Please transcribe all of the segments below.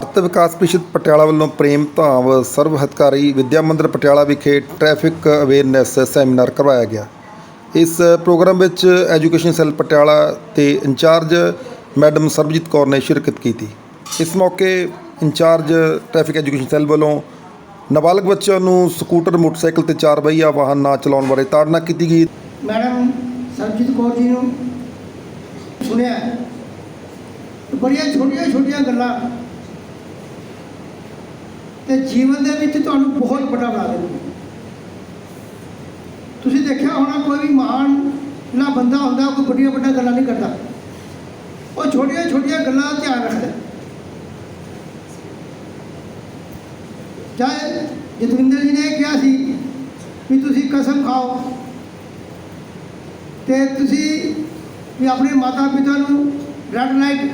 ਭਾਰਤ ਵਿਕਾਸ ਪ੍ਰੀਸ਼ਦ ਪਟਿਆਲਾ ਵੱਲੋਂ ਪ੍ਰੇਮ ਧਾਮ ਸਰਵ ਹਿਤਕਾਰੀ ਵਿਦਿਆ ਮੰਦਿਰ ਪਟਿਆਲਾ ਵਿਖੇ ਟ੍ਰੈਫਿਕ ਅਵੇਅਰਨੈਸ ਸੈਮੀਨਾਰ ਕਰਵਾਇਆ ਗਿਆ। ਇਸ ਪ੍ਰੋਗਰਾਮ ਵਿੱਚ ਐਜੂਕੇਸ਼ਨ ਸੈੱਲ ਪਟਿਆਲਾ ਤੇ ਇੰਚਾਰਜ ਮੈਡਮ ਸਰਬਜੀਤ ਕੌਰ ਨੇ ਸ਼ਿਰਕਤ ਕੀਤੀ। ਇਸ ਮੌਕੇ ਇੰਚਾਰਜ ਟ੍ਰੈਫਿਕ ਐਜੂਕੇਸ਼ਨ ਸੈੱਲ ਵੱਲੋਂ ਨਾਬਾਲਗ ਬੱਚਿਆਂ ਨੂੰ ਸਕੂਟਰ, ਮੋਟਰਸਾਈਕਲ ਤੇ ਚਾਰ ਪਹੀਆ ਵਾਹਨ ਨਾ ਚਲਾਉਣ ਬਾਰੇ ਤਾੜਨਾ ਕੀਤੀ ਗਈ। ਮੈਡਮ ਸਰਬਜੀਤ ਕੌਰ ਜੀ ਨੂੰ ਸੁਣਿਆ। ਬੜੀਆਂ ਛੋਟੀਆਂ ਛੋਟੀਆਂ ਗੱਲਾਂ ਤੇ ਜੀਵਨ ਦੇ ਵਿੱਚ ਤੁਹਾਨੂੰ ਬਹੁਤ ਵੱਡਾ ਲਾ ਦੇਣਗੇ ਤੁਸੀਂ ਦੇਖਿਆ ਹੋਣਾ, ਕੋਈ ਵੀ ਮਹਾਨ ਨਾ ਬੰਦਾ ਹੁੰਦਾ, ਕੋਈ ਵੱਡੀਆਂ ਵੱਡੀਆਂ ਗੱਲਾਂ ਨਹੀਂ ਕਰਦਾ। ਉਹ ਛੋਟੀਆਂ ਛੋਟੀਆਂ ਗੱਲਾਂ ਦਾ ਧਿਆਨ ਰੱਖਦਾ ਚਾਹੇ ਜਤਵਿੰਦਰ ਜੀ ਨੇ ਕਿਹਾ ਸੀ ਵੀ ਤੁਸੀਂ ਕਸਮ ਖਾਓ ਤੇ ਤੁਸੀਂ ਵੀ ਆਪਣੇ ਮਾਤਾ ਪਿਤਾ ਨੂੰ ਰੈਡ ਲਾਈਟ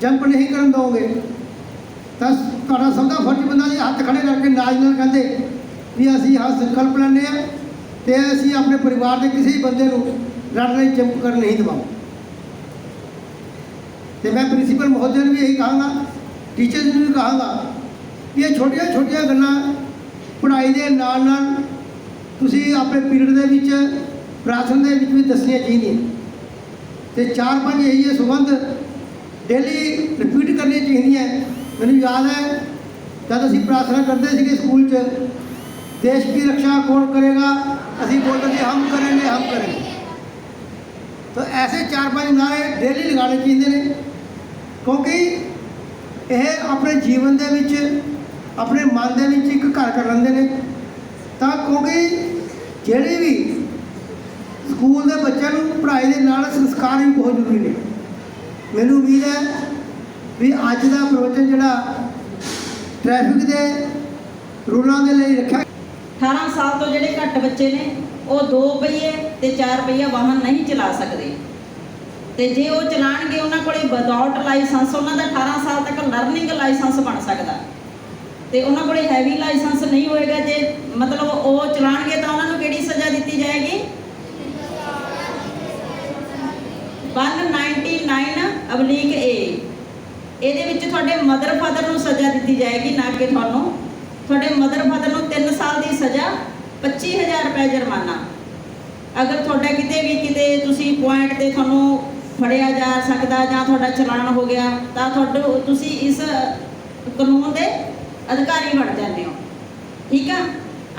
ਜੰਪ ਨਹੀਂ ਕਰਨ ਦਿਓਗੇ ਤਾਂ ਤੁਹਾਡਾ ਸਭ ਦਾ ਫਰਜ਼ ਬੰਦਾ ਜੀ ਹੱਥ ਖੜੇ ਕਰਕੇ ਨਾਜ ਨਾਲ ਕਹਿੰਦੇ ਵੀ ਅਸੀਂ ਆਹ ਸੰਕਲਪ ਲੈਂਦੇ ਆ ਤੇ ਅਸੀਂ ਆਪਣੇ ਪਰਿਵਾਰ ਦੇ ਕਿਸੇ ਵੀ ਬੰਦੇ ਨੂੰ ਰੈੱਡ ਲਈ ਜੰਪ ਕਰਨ ਨਹੀਂ ਦੇਵਾਂਗੇ ਤੇ ਮੈਂ ਪ੍ਰਿੰਸੀਪਲ ਮਹੋਦਯ ਨੂੰ ਵੀ ਇਹੀ ਕਹਾਂਗਾ ਟੀਚਰਸ ਨੂੰ ਵੀ ਕਹਾਂਗਾ ਕਿ ਇਹ ਛੋਟੀਆਂ ਛੋਟੀਆਂ ਗੱਲਾਂ ਪੜ੍ਹਾਈ ਦੇ ਨਾਲ ਨਾਲ ਤੁਸੀਂ ਆਪਣੇ ਪੀਰੀਅਡ ਦੇ ਵਿੱਚ ਪ੍ਰਾਰਥਨਾ ਦੇ ਵਿੱਚ ਵੀ ਦੱਸਣੀਆਂ ਚਾਹੀਦੀਆਂ ਤੇ ਚਾਰ ਪੰਜ ਇਹੀ ਹੈ ਸੰਬੰਧ ਡੇਲੀ ਰਿਪੀਟ ਕਰਨੀਆਂ ਚਾਹੀਦੀਆਂ ਮੈਨੂੰ ਯਾਦ ਹੈ ਜਦ ਅਸੀਂ ਪ੍ਰਾਰਥਨਾ ਕਰਦੇ ਸੀਗੇ ਸਕੂਲ 'ਚ, ਦੇਸ਼ ਦੀ ਰੱਖਿਆ ਕੌਣ ਕਰੇਗਾ? ਅਸੀਂ ਬੋਲਦੇ ਸੀ, ਹਮ ਕਰਾਂਗੇ ਹਮ ਕਰਾਂਗੇ। ਤਾਂ ਐਸੇ ਚਾਰ ਪੰਜ ਨਾਰੇ ਡੇਲੀ ਲਗਾਣੇ ਚਾਹੀਦੇ ਨੇ। ਕਿਉਂਕਿ ਇਹ ਆਪਣੇ ਜੀਵਨ ਦੇ ਵਿੱਚ, ਆਪਣੇ ਮਨ ਦੇ ਵਿੱਚ ਇੱਕ ਘਰ ਕਰ ਲੈਂਦੇ ਨੇ। ਤਾਂ ਕਿਉਂਕਿ ਜਿਹੜੇ ਵੀ ਸਕੂਲ ਦੇ ਬੱਚਿਆਂ ਨੂੰ ਪੜ੍ਹਾਈ ਦੇ ਨਾਲ ਸੰਸਕਾਰ ਵੀ ਬਹੁਤ ਜ਼ਰੂਰੀ ਨੇ। ਮੈਨੂੰ ਉਮੀਦ ਹੈ ਵੀ ਅੱਜ ਦਾ ਪ੍ਰਵਚਨ ਜਿਹੜਾ ਟ੍ਰੈਫਿਕ ਦੇ ਰੂਲਾਂ ਦੇ ਲਈ ਰੱਖਿਆ 18 ਸਾਲ ਤੋਂ ਜਿਹੜੇ ਘੱਟ ਬੱਚੇ ਨੇ, ਉਹ 2 ਪਹੀਏ ਤੇ 4 ਪਹੀਆ ਵਾਹਨ ਨਹੀਂ ਚਲਾ ਸਕਦੇ। ਤੇ ਜੇ ਉਹ ਚਲਾਣਗੇ, ਉਹਨਾਂ ਕੋਲੇ ਵਿਦਆਊਟ ਲਾਇਸੈਂਸ ਉਹਨਾਂ ਦਾ 18 ਸਾਲ ਤੱਕ ਲਰਨਿੰਗ ਲਾਇਸੈਂਸ ਬਣ ਸਕਦਾ। ਤੇ ਉਹਨਾਂ ਕੋਲੇ ਹੈਵੀ ਲਾਇਸੈਂਸ ਨਹੀਂ ਹੋਏਗਾ ਜੇ ਮਤਲਬ ਉਹ ਚਲਾਣਗੇ ਤਾਂ ਉਹਨਾਂ ਨੂੰ ਕਿਹੜੀ ਸਜ਼ਾ ਦਿੱਤੀ ਜਾਏਗੀ? ਇਹਦੇ ਵਿੱਚ ਤੁਹਾਡੇ ਮਦਰ ਫਾਦਰ ਨੂੰ ਸਜ਼ਾ ਦਿੱਤੀ ਜਾਏਗੀ, ਨਾ ਕਿ ਤੁਹਾਨੂੰ। ਤੁਹਾਡੇ ਮਦਰ ਫਾਦਰ ਨੂੰ 3 ਸਾਲ ਦੀ ਸਜ਼ਾ 25000 ਰੁਪਏ ਜੁਰਮਾਨਾ। ਅਗਰ ਤੁਹਾਡਾ ਕਿਤੇ ਵੀ ਕਿਤੇ ਤੁਸੀਂ ਪੁਆਇੰਟ ਤੇ ਤੁਹਾਨੂੰ ਫੜਿਆ ਜਾ ਸਕਦਾ, ਜਾਂ ਤੁਹਾਡਾ ਚਲਾਨ ਹੋ ਗਿਆ, ਤਾਂ ਤੁਹਾਡੇ ਤੁਸੀਂ ਇਸ ਕਾਨੂੰਨ ਦੇ ਅਧਿਕਾਰੀ ਬਣ ਜਾਂਦੇ ਹੋ। ਠੀਕ ਆ?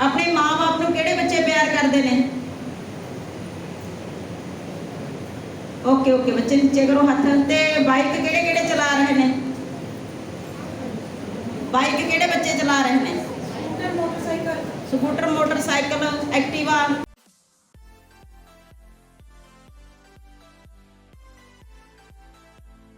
ਆਪਣੇ ਮਾਂ-ਬਾਪ ਨੂੰ ਕਿਹੜੇ ਬੱਚੇ ਪਿਆਰ ਕਰਦੇ ਨੇ? ਓਕੇ ਓਕੇ ਬੱਚੇ ਨੀਚੇ ਕਰੋ ਹੱਥ ਤੇ ਬਾਈਕ ਕਿਹੜੇ ਕਿਹੜੇ ਚਲਾ ਰਹੇ ਨੇ? ਬਾਈਕ ਕਿਹੜੇ ਬੱਚੇ ਚਲਾ ਰਹੇ ਨੇ? Scooter motorcycle Activa.